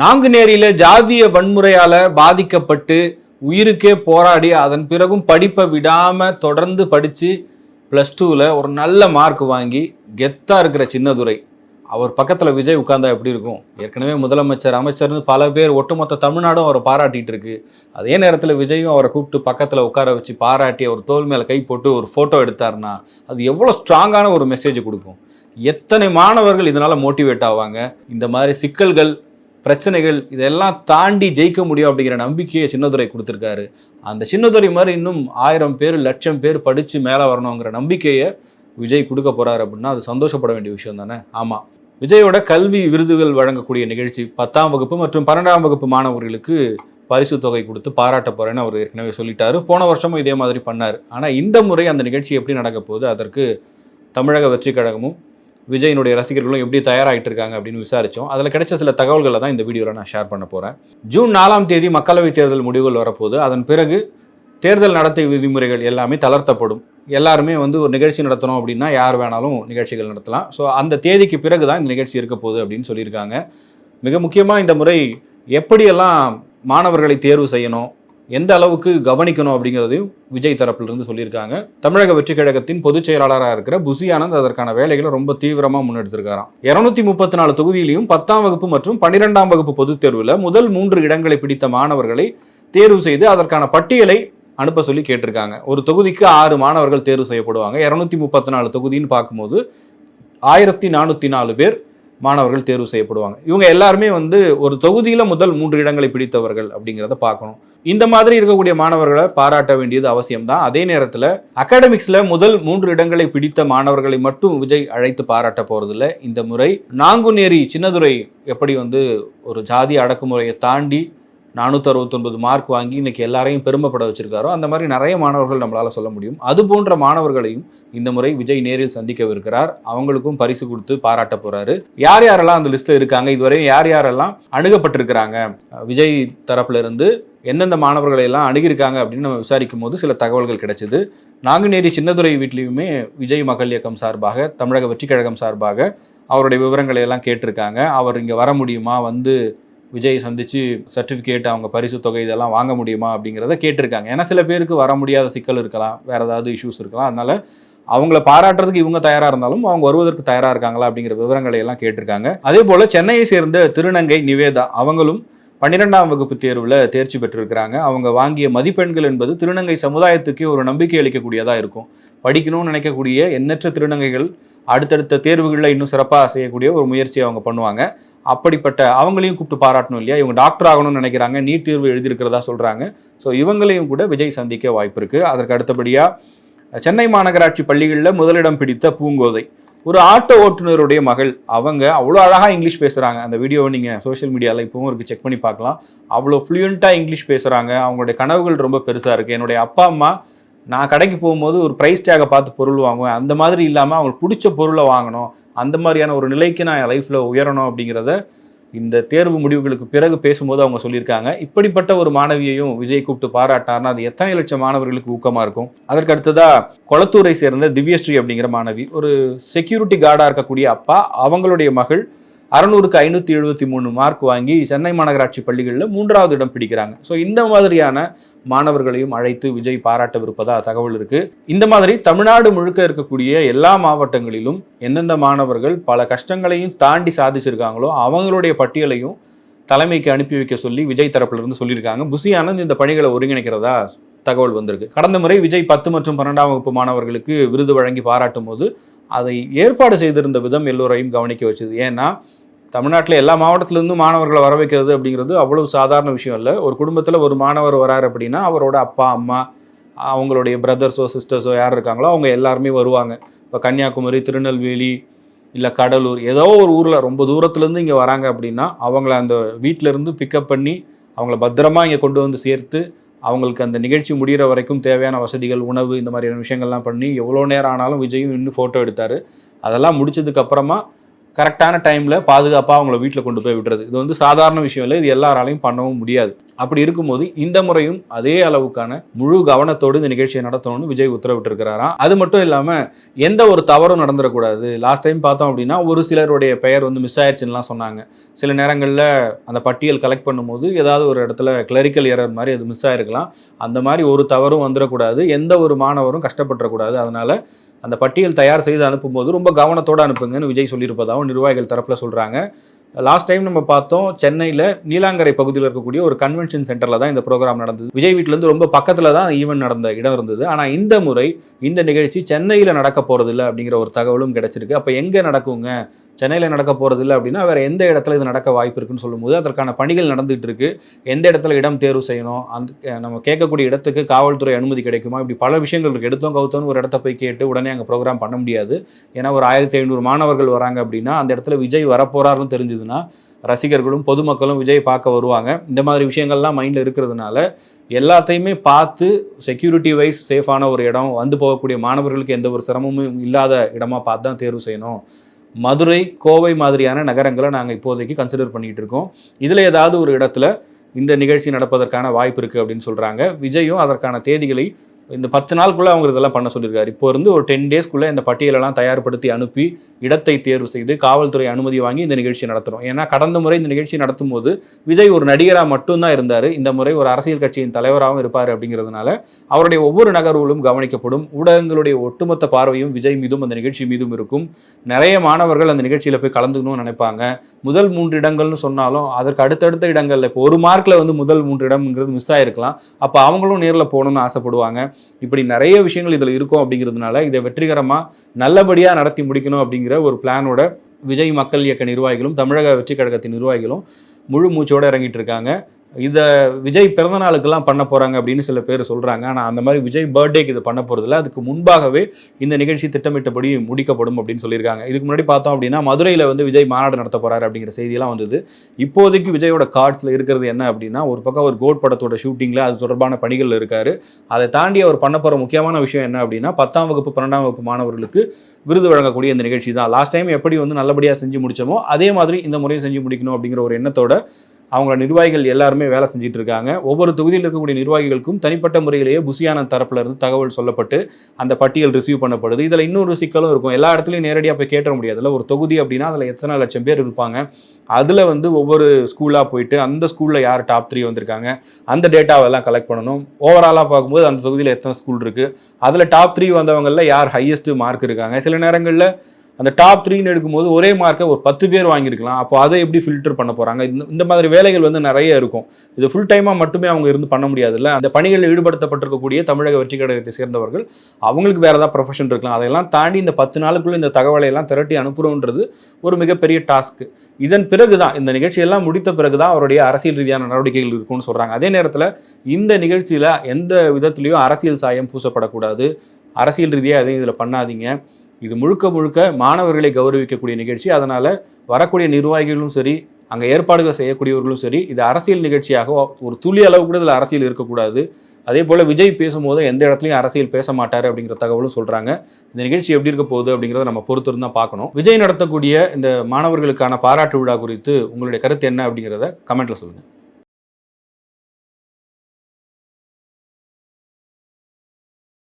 நாங்குநேரியில ஜாதிய வன்முறையால பாதிக்கப்பட்டு உயிருக்கே போராடி அதன் பிறகும் படிப்பை விடாம தொடர்ந்து படிச்சு ப்ளஸ் டூவில் ஒரு நல்ல மார்க் வாங்கி கெத்தாக இருக்கிற சின்னதுரை. அவர் பக்கத்தில் விஜய் உட்கார்ந்தா எப்படி இருக்கும்? ஏற்கனவே முதலமைச்சர் அமைச்சர்னு பல பேர் ஒட்டுமொத்த தமிழ்நாடும் அவரை பாராட்டிகிட்டு இருக்கு. அதே நேரத்தில் விஜயும் அவரை கூப்பிட்டு பக்கத்தில் உட்கார வச்சு பாராட்டி அவர் தோல் மேலே கை போட்டு ஒரு ஃபோட்டோ எடுத்தாருன்னா அது எவ்வளோ ஸ்ட்ராங்கான ஒரு மெசேஜ் கொடுக்கும். எத்தனை மாணவர்கள் இதனால் மோட்டிவேட் ஆவாங்க? இந்த மாதிரி சிக்கல்கள் பிரச்சனைகள் இதெல்லாம் தாண்டி ஜெயிக்க முடியும் அப்படிங்கிற நம்பிக்கையை சின்னதுரை கொடுத்துருக்காரு. அந்த சின்னதுரை மாதிரி இன்னும் ஆயிரம் பேர் லட்சம் பேர் படித்து மேலே வரணுங்கிற நம்பிக்கையை விஜய் கொடுக்க போகிறாரு அப்படின்னா அது சந்தோஷப்பட வேண்டிய விஷயம் தானே? ஆமாம் விஜயோட கல்வி விருதுகள் வழங்கக்கூடிய நிகழ்ச்சி பத்தாம் வகுப்பு மற்றும் பன்னெண்டாம் வகுப்பு மாணவர்களுக்கு பரிசு தொகை கொடுத்து பாராட்ட போகிறேன்னு அவர் ஏற்கனவே சொல்லிட்டாரு. போன வருஷமும் இதே மாதிரி பண்ணார். ஆனால் இந்த முறை அந்த நிகழ்ச்சி எப்படி நடக்க போகுது? அதற்கு தமிழக வெற்றி கழகமும் விஜயினுடைய ரசிகர்களும் எப்படி தயாராகிட்டு இருக்காங்க அப்படின்னு விசாரிச்சோம். அதில் கிடைச்ச சில தகவல்களை தான் இந்த வீடியோவில் நான் ஷேர் பண்ண போகிறேன் ஜூன் நாலாம் தேதி மக்களவைத் தேர்தல் முடிவுகள் வரப்போகுது. அதன் பிறகு தேர்தல் நடத்தை விதிமுறைகள் எல்லாமே தளர்த்தப்படும். எல்லாருமே வந்து ஒரு நிகழ்ச்சி நடத்தணும் அப்படின்னா யார் வேணாலும் நிகழ்ச்சிகள் நடத்தலாம். ஸோ அந்த தேதிக்கு பிறகு தான் இந்த நிகழ்ச்சி இருக்க போகுது அப்படின்னு சொல்லியிருக்காங்க. மிக முக்கியமாக இந்த முறை எப்படியெல்லாம் மாணவர்களை தேர்வு செய்யணும் எந்த அளவுக்கு கவனிக்கணும் அப்படிங்கிறதையும் விஜய் தரப்பிலிருந்து சொல்லியிருக்காங்க. தமிழக வெற்றி கழகத்தின் பொதுச் செயலாளராக இருக்கிற புசி ஆனந்த் அதற்கான வேலைகளை ரொம்ப தீவிரமாக முன்னெடுத்திருக்காராம். இருநூத்தி முப்பத்தி நாலு தொகுதியிலையும் பத்தாம் வகுப்பு மற்றும் பன்னிரெண்டாம் வகுப்பு பொதுத் தேர்வில் முதல் மூன்று இடங்களை பிடித்த மாணவர்களை தேர்வு செய்து அதற்கான பட்டியலை அனுப்ப சொல்லி கேட்டிருக்காங்க. ஒரு தொகுதிக்கு ஆறு மாணவர்கள் தேர்வு செய்யப்படுவாங்க. இரநூத்தி முப்பத்தி நாலு தொகுதின்னு பார்க்கும்போது ஆயிரத்தி நானூற்றி நாலு பேர் மாணவர்கள் தேர்வு செய்யப்படுவாங்க. இவங்க எல்லாருமே வந்து ஒரு தொகுதியில் முதல் மூன்று இடங்களை பிடித்தவர்கள் அப்படிங்கிறத பார்க்கணும். இந்த மாதிரி இருக்கக்கூடிய மாணவர்களை பாராட்ட வேண்டியது அவசியம்தான். அதே நேரத்தில் அகாடமிக்ஸில் முதல் மூன்று இடங்களை பிடித்த மாணவர்களை மட்டும் விஜய் அழைத்து பாராட்ட போகிறதில்ல இந்த முறை நாங்குநேரி சின்னதுரை எப்படி வந்து ஒரு ஜாதி அடக்குமுறையை தாண்டி நானூற்றி அறுபத்தொன்பது மார்க் வாங்கி இன்னைக்கு எல்லாரையும் பெருமைப்பட வச்சிருக்காரோ அந்த மாதிரி நிறைய மாணவர்கள் நம்மளால் சொல்ல முடியும். அது போன்ற மாணவர்களையும் இந்த முறை விஜய் நேரில் சந்திக்கவிருக்கிறார். அவங்களுக்கும் பரிசு கொடுத்து பாராட்ட போறாரு. யார் யாரெல்லாம் அந்த லிஸ்ட்ல இருக்காங்க? இதுவரையும் யார் யாரெல்லாம் அணுகப்பட்டிருக்கிறாங்க? விஜய் தரப்புல இருந்து எந்தெந்த மாணவர்களை எல்லாம் அணுகியிருக்காங்க அப்படின்னு நம்ம விசாரிக்கும் போது சில தகவல்கள் கிடைச்சது. நாங்குநேரி சின்னதுரை வீட்லேயுமே விஜய் மகள் இயக்கம் சார்பாக தமிழக வெற்றிக் கழகம் சார்பாக அவருடைய விவரங்களை எல்லாம் கேட்டிருக்காங்க. அவர் இங்கே வர முடியுமா? வந்து விஜய் சந்திச்சு சர்டிஃபிகேட் அவங்க பரிசு தொகை இதெல்லாம் வாங்க முடியுமா அப்படிங்கிறத கேட்டிருக்காங்க. ஏன்னா சில பேருக்கு வர முடியாத சிக்கல் இருக்கலாம் வேற ஏதாவது இஷ்யூஸ் இருக்கலாம். அதனால அவங்கள பாராட்டுறதுக்கு இவங்க தயாரா இருந்தாலும் அவங்க வருவதற்கு தயாரா இருக்காங்களா அப்படிங்கிற விவரங்களை எல்லாம் கேட்டிருக்காங்க. அதே போல சென்னையை சேர்ந்த திருநங்கை நிவேதா அவங்களும் பன்னிரெண்டாம் வகுப்பு தேர்வில் தேர்ச்சி பெற்றிருக்கிறாங்க. அவங்க வாங்கிய மதிப்பெண்கள் என்பது திருநங்கை சமுதாயத்துக்கே ஒரு நம்பிக்கை அளிக்கக்கூடியதாக இருக்கும். படிக்கணும்னு நினைக்கக்கூடிய எண்ணற்ற திருநங்கைகள் அடுத்தடுத்த தேர்வுகளில் இன்னும் சிறப்பாக செய்யக்கூடிய ஒரு முயற்சியை அவங்க பண்ணுவாங்க. அப்படிப்பட்ட அவங்களையும் கூப்பிட்டு பாராட்டணும் இல்லையா? இவங்க டாக்டர் ஆகணும்னு நினைக்கிறாங்க நீட் தேர்வு எழுதியிருக்கிறதா சொல்கிறாங்க ஸோ இவங்களையும் கூட விஜய் சந்திக்க வாய்ப்பு இருக்குது அதற்கு அடுத்தபடியாக சென்னை மாநகராட்சி பள்ளிகளில் முதலிடம் பிடித்த பூங்கோதை. ஒரு ஆட்டோ ஓட்டுநருடைய மகள். அவங்க அவ்வளோ அழகாக இங்கிலீஷ் பேசுகிறாங்க அந்த வீடியோவை நீங்கள் சோஷியல் மீடியாவில் இப்போவும் இருக்குது செக் பண்ணி பார்க்கலாம். அவ்வளோ ஃப்ளூயண்ட்டாக இங்கிலீஷ் பேசுகிறாங்க அவங்களுடைய கனவுகள் ரொம்ப பெருசாக இருக்குது என்னுடைய அப்பா அம்மா நான் கடைக்கு போகும்போது ஒரு ப்ரைஸ் டேகை பார்த்து பொருள் வாங்குவேன். அந்த மாதிரி இல்லாமல் அவங்களுக்கு பிடிச்ச பொருளை வாங்கணும். அந்த மாதிரியான ஒரு நிலைக்கு நான் என் லைஃப்பில் உயரணும் அப்படிங்கிறத இந்த தேர்வு முடிவுகளுக்கு பிறகு பேசும்போது அவங்க சொல்லியிருக்காங்க. இப்படிப்பட்ட ஒரு மாணவியையும் விஜய் கூப்பிட்டு பாராட்டார்னா அது எத்தனை லட்சம் மாணவர்களுக்கு ஊக்கமாக இருக்கும்? அதற்கு அடுத்ததாக கொளத்தூரை சேர்ந்த திவ்யஸ்ரீ அப்படிங்கிற மாணவி ஒரு செக்யூரிட்டி கார்டாக இருக்கக்கூடிய அப்பா அவங்களுடைய மகள் அறநூறுக்கு ஐநூற்றி எழுபத்தி மூணு மார்க் வாங்கி சென்னை மாநகராட்சி பள்ளிகளில் மூன்றாவது இடம் பிடிக்கிறாங்க. ஸோ இந்த மாதிரியான மாணவர்களையும் அழைத்து விஜய் பாராட்டவிருப்பதா தகவல் இருக்கு. இந்த மாதிரி தமிழ்நாடு முழுக்க இருக்கக்கூடிய எல்லா மாவட்டங்களிலும் எந்தெந்த மாணவர்கள் பல கஷ்டங்களையும் தாண்டி சாதிச்சிருக்காங்களோ அவங்களுடைய பட்டியலையும் தலைமைக்கு அனுப்பி வைக்க சொல்லி விஜய் தரப்பிலிருந்து சொல்லியிருக்காங்க. புசி ஆனந்த் இந்த பணிகளை ஒருங்கிணைக்கிறதா தகவல் வந்திருக்கு. கடந்த முறை விஜய் பத்து மற்றும் பன்னெண்டாம் வகுப்பு மாணவர்களுக்கு விருது வழங்கி பாராட்டும் போது அதை ஏற்பாடு செய்திருந்த விதம் எல்லோரையும் கவனிக்க வச்சது. ஏன்னா தமிழ்நாட்டில் எல்லா மாவட்டத்திலேருந்தும் மாணவர்களை வர வைக்கிறது அப்படிங்கிறது அவ்வளவு சாதாரண விஷயம் இல்லை. ஒரு குடும்பத்தில் ஒரு மாணவர் வராரு அப்படின்னா அவரோட அப்பா அம்மா அவங்களுடைய பிரதர்ஸோ சிஸ்டர்ஸோ யார் இருக்காங்களோ அவங்க எல்லாருமே வருவாங்க. இப்போ கன்னியாகுமரி திருநெல்வேலி இல்லை கடலூர் ஏதோ ஒரு ஊரில் ரொம்ப தூரத்துலேருந்து இங்கே வராங்க அப்படின்னா அவங்கள அந்த வீட்டிலேருந்து பிக்கப் பண்ணி அவங்கள பத்திரமா இங்கே கொண்டு வந்து சேர்த்து அவங்களுக்கு அந்த நிகழ்ச்சி முடிகிற வரைக்கும் தேவையான வசதிகள் உணவு இந்த மாதிரியான விஷயங்கள்லாம் பண்ணி எவ்வளோ நேரம் ஆனாலும் விஜயும் இன்னும் ஃபோட்டோ எடுத்தார். அதெல்லாம் முடிச்சதுக்கப்புறமா கரெக்டான டைமில் பாதுகாப்பாக அவங்கள வீட்டில் கொண்டு போய் விடுறது. இது வந்து சாதாரண விஷயம் இல்லை. இது எல்லாராலையும் பண்ணவும் முடியாது. அப்படி இருக்கும்போது இந்த முறையும் அதே அளவுக்கான முழு கவனத்தோடு இந்த நிகழ்ச்சியை நடத்தணும்னு விஜய் உத்தரவிட்டிருக்கிறாராம் அது மட்டும் இல்லாமல் எந்த ஒரு தவறும் நடந்துடக்கூடாது. லாஸ்ட் டைம் பார்த்தோம் அப்படின்னா ஒரு சிலருடைய பெயர் வந்து மிஸ் ஆயிடுச்சுன்னுலாம் சொன்னாங்க. சில நேரங்களில் அந்த பட்டியல் கலெக்ட் பண்ணும்போது ஏதாவது ஒரு இடத்துல கிளரிக்கல் எரர் மாதிரி அது மிஸ் ஆயிருக்கலாம். அந்த மாதிரி ஒரு தவறும் வந்துடக்கூடாது. எந்த ஒரு மாணவரும் கஷ்டப்பட்டுறக்கூடாது. அதனால் அந்த பட்டியல் தயார் செய்து அனுப்பும்போது ரொம்ப கவனத்தோடு அனுப்புங்கன்னு விஜய் சொல்லியிருப்பதாகவும் நிர்வாகிகள் தரப்பில் சொல்கிறாங்க லாஸ்ட் டைம் நம்ம பார்த்தோம் சென்னையில் நீலாங்கரை பகுதியில் இருக்கக்கூடிய ஒரு கன்வென்ஷன் சென்டரில் தான் இந்த ப்ரோக்ராம் நடந்தது. விஜய் வீட்டிலேருந்து ரொம்ப பக்கத்தில் தான் ஈவெண்ட் நடந்த இடம் இருந்தது. ஆனால் இந்த முறை இந்த நிகழ்ச்சி சென்னையில் நடக்க போகிறதில்ல அப்படிங்கிற ஒரு தகவலும் கிடச்சிருக்கு. அப்போ எங்கே நடக்குங்க? சென்னையில் நடக்க போகிறது இல்லை அப்படின்னா வேறு எந்த இடத்துல இது நடக்க வாய்ப்பு இருக்குன்னு சொல்லும்போது அதற்கான பணிகள் நடந்துகிட்டு இருக்கு. எந்த இடத்துல இடம் தேர்வு செய்யணும்? அந்த நம்ம கேட்கக்கூடிய இடத்துக்கு காவல்துறை அனுமதி கிடைக்குமா? இப்படி பல விஷயங்கள் இருக்குது எடுத்தோம் கவுத்தோன்னு ஒரு இடத்த போய் கேட்டு உடனே அங்கே ப்ரோக்ராம் பண்ண முடியாது. ஏன்னா ஒரு ஆயிரத்தி ஐநூறு மாணவர்கள் வராங்க அப்படின்னா அந்த இடத்துல விஜய் வரப்போறாருன்னு தெரிஞ்சதுன்னா ரசிகர்களும் பொதுமக்களும் விஜய் பார்க்க வருவாங்க. இந்த மாதிரி விஷயங்கள்லாம் மைண்டில் இருக்கிறதுனால எல்லாத்தையுமே பார்த்து செக்யூரிட்டி வைஸ் சேஃபான ஒரு இடம் வந்து போகக்கூடிய மாணவர்களுக்கு எந்த ஒரு சிரமமும் இல்லாத இடமா பார்த்து தான் தேர்வு செய்யணும். மதுரை கோவை மாதிரியான நகரங்களை நாங்கள் இப்போதைக்கு கன்சிடர் பண்ணிகிட்டு இருக்கோம். இதில் ஏதாவது ஒரு இடத்துல இந்த நிகழ்ச்சி நடப்பதற்கான வாய்ப்பு இருக்குது அப்படின்னு சொல்கிறாங்க விஜயும் அதற்கான தேதிகளை இந்த பத்து நாளுக்குள்ளே அவங்க இதெல்லாம் பண்ண சொல்லியிருக்காரு. இப்போ இருந்து ஒரு டென் டேஸ்க்குள்ளே இந்த பட்டியலெல்லாம் தயார்படுத்தி அனுப்பி இடத்தை தேர்வு செய்து காவல்துறை அனுமதி வாங்கி இந்த நிகழ்ச்சி நடத்துகிறோம் ஏன்னா கடந்த முறை இந்த நிகழ்ச்சி நடத்தும் போது விஜய் ஒரு நடிகராக மட்டும்தான் இருந்தார். இந்த முறை ஒரு அரசியல் கட்சியின் தலைவராகவும் இருப்பார் அப்படிங்கிறதுனால அவருடைய ஒவ்வொரு நகர்வுகளும் கவனிக்கப்படும். ஊடகங்களுடைய ஒட்டுமொத்த பார்வையும் விஜய் மீதும் அந்த நிகழ்ச்சி மீதும் இருக்கும். நிறைய மாணவர்கள் அந்த நிகழ்ச்சியில் போய் கலந்துக்கணும்னு நினைப்பாங்க. முதல் மூன்று இடங்கள்னு சொன்னாலும் அதற்கு அடுத்தடுத்த இடங்களில் இப்போ ஒரு மார்க்கில் வந்து முதல் மூன்று இடம்ங்கிறது மிஸ் ஆகிருக்கலாம் அப்போ அவங்களும் நேரில் போகணும்னு ஆசைப்படுவாங்க. இப்படி நிறைய விஷயங்கள் இதில் இருக்கும் அப்படிங்கிறதுனால இதை வெற்றிகரமாக நல்லபடியாக நடத்தி முடிக்கணும் அப்படிங்கிற ஒரு பிளானோட விஜய் மக்கள் இயக்க நிர்வாகிகளும் தமிழக வெற்றி கழகத்தின் நிர்வாகிகளும் முழு மூச்சோடு இறங்கிட்டு இருக்காங்க. இதை விஜய் பிறந்த நாளுக்கெல்லாம் பண்ண போகிறாங்க அப்படின்னு சில பேர் சொல்கிறாங்க ஆனால் அந்த மாதிரி விஜய் பர்த்டேக்கு இது பண்ண போகிறதில்ல அதுக்கு முன்பாகவே இந்த நிகழ்ச்சி திட்டமிட்டபடி முடிக்கப்படும் அப்படின்னு சொல்லியிருக்காங்க. இதுக்கு முன்னாடி பார்த்தோம் அப்படின்னா மதுரையில் வந்து விஜய் மாநாடு நடத்த போகிறாரு அப்படிங்கிற செய்தியெல்லாம் வந்தது. இப்போதைக்கு விஜயோட கார்ட்ஸில் இருக்கிறது என்ன அப்படின்னா ஒரு பக்கம் ஒரு கோட் படத்தோட ஷூட்டிங்கில் அது தொடர்பான பணிகள் இருக்கார். அதை தாண்டி அவர் பண்ண போகிற முக்கியமான விஷயம் என்ன அப்படின்னா பத்தாம் வகுப்பு பன்னெண்டாம் வகுப்பு மாணவர்களுக்கு விருது வழங்கக்கூடிய இந்த நிகழ்ச்சி தான் லாஸ்ட் டைம் எப்படி வந்து நல்லபடியாக செஞ்சு முடிச்சோமோ அதே மாதிரி இந்த முறையும் செஞ்சு முடிக்கணும் அப்படிங்கிற ஒரு எண்ணத்தோட அவங்க நிர்வாகிகள் எல்லாருமே வேலை செஞ்சுட்டு இருக்காங்க. ஒவ்வொரு தொகுதியில் இருக்கக்கூடிய நிர்வாகிகளுக்கும் தனிப்பட்ட முறையிலேயே புசியான தரப்புல இருந்து தகவல் சொல்லப்பட்டு அந்த பட்டியல் ரிசீவ் பண்ணப்படுது. இதில் இன்னொரு சிக்கலும் இருக்கும். எல்லா இடத்துலையும் நேரடியாக போய் கேட்ட முடியாதுல்ல. ஒரு தொகுதி அப்படின்னா அதில் எத்தனை லட்சம் பேர் இருப்பாங்க. அதில் வந்து ஒவ்வொரு ஸ்கூலாக போயிட்டு அந்த ஸ்கூலில் யார் டாப் த்ரீ வந்திருக்காங்க. அந்த டேட்டாவெல்லாம் கலெக்ட் பண்ணணும். ஓவராலாக பார்க்கும்போது அந்த தொகுதியில் எத்தனை ஸ்கூல் இருக்குது அதில் டாப் த்ரீ வந்தவங்களில் யார் ஹையஸ்ட் மார்க் இருக்காங்க. சில நேரங்களில் அந்த டாப் த்ரீன்னு எடுக்கும்போது ஒரே மார்க்கை ஒரு பத்து பேர் வாங்கியிருக்கலாம். அப்போ அதை எப்படி ஃபில்டர் பண்ண போகிறாங்க இந்த இந்த மாதிரி வேலைகள் வந்து நிறைய இருக்கும். இது ஃபுல் டைமாக மட்டுமே அவங்க இருந்து பண்ண முடியாதுல்ல. அந்த பணிகளில் ஈடுபடுத்தப்பட்டிருக்கக்கூடிய தமிழக வெற்றி கழகத்தை சேர்ந்தவர்கள் அவங்களுக்கு வேறு ஏதாவது ப்ரொஃபஷன் இருக்கலாம். அதெல்லாம் தாண்டி இந்த பத்து நாளுக்குள்ளே இந்த தகவலை எல்லாம் திரட்டி அனுப்புகிறோன்றது ஒரு மிகப்பெரிய டாஸ்க்கு இதன் பிறகு தான் இந்த நிகழ்ச்சியெல்லாம் முடித்த பிறகு தான் அவருடைய அரசியல் ரீதியான நடவடிக்கைகள் இருக்கும்னு சொல்கிறாங்க அதே நேரத்தில் இந்த நிகழ்ச்சியில் எந்த விதத்துலேயும் அரசியல் சாயம் பூசப்படக்கூடாது. அரசியல் ரீதியாக எதையும் இதில் பண்ணாதீங்க. இது முழுக்க முழுக்க மாணவர்களை கௌரவிக்கக்கூடிய நிகழ்ச்சி. அதனால் வரக்கூடிய நிர்வாகிகளும் சரி அங்கே ஏற்பாடுகள் செய்யக்கூடியவர்களும் சரி இது அரசியல் நிகழ்ச்சியாக ஒரு துளி அளவு கூட இதில் அரசியல் இருக்கக்கூடாது. அதே போல் விஜய் பேசும்போது எந்த இடத்துலையும் அரசியல் பேச மாட்டார் அப்படிங்கிற தகவலும் சொல்கிறாங்க இந்த நிகழ்ச்சி எப்படி இருக்க போகுது அப்படிங்கிறத நம்ம பொறுத்திருந்து தான் பார்க்கணும். விஜய் நடத்தக்கூடிய இந்த மாணவர்களுக்கான பாராட்டு விழா குறித்து உங்களுடைய கருத்து என்ன அப்படிங்கிறத கமெண்ட்டில் சொல்லுங்கள்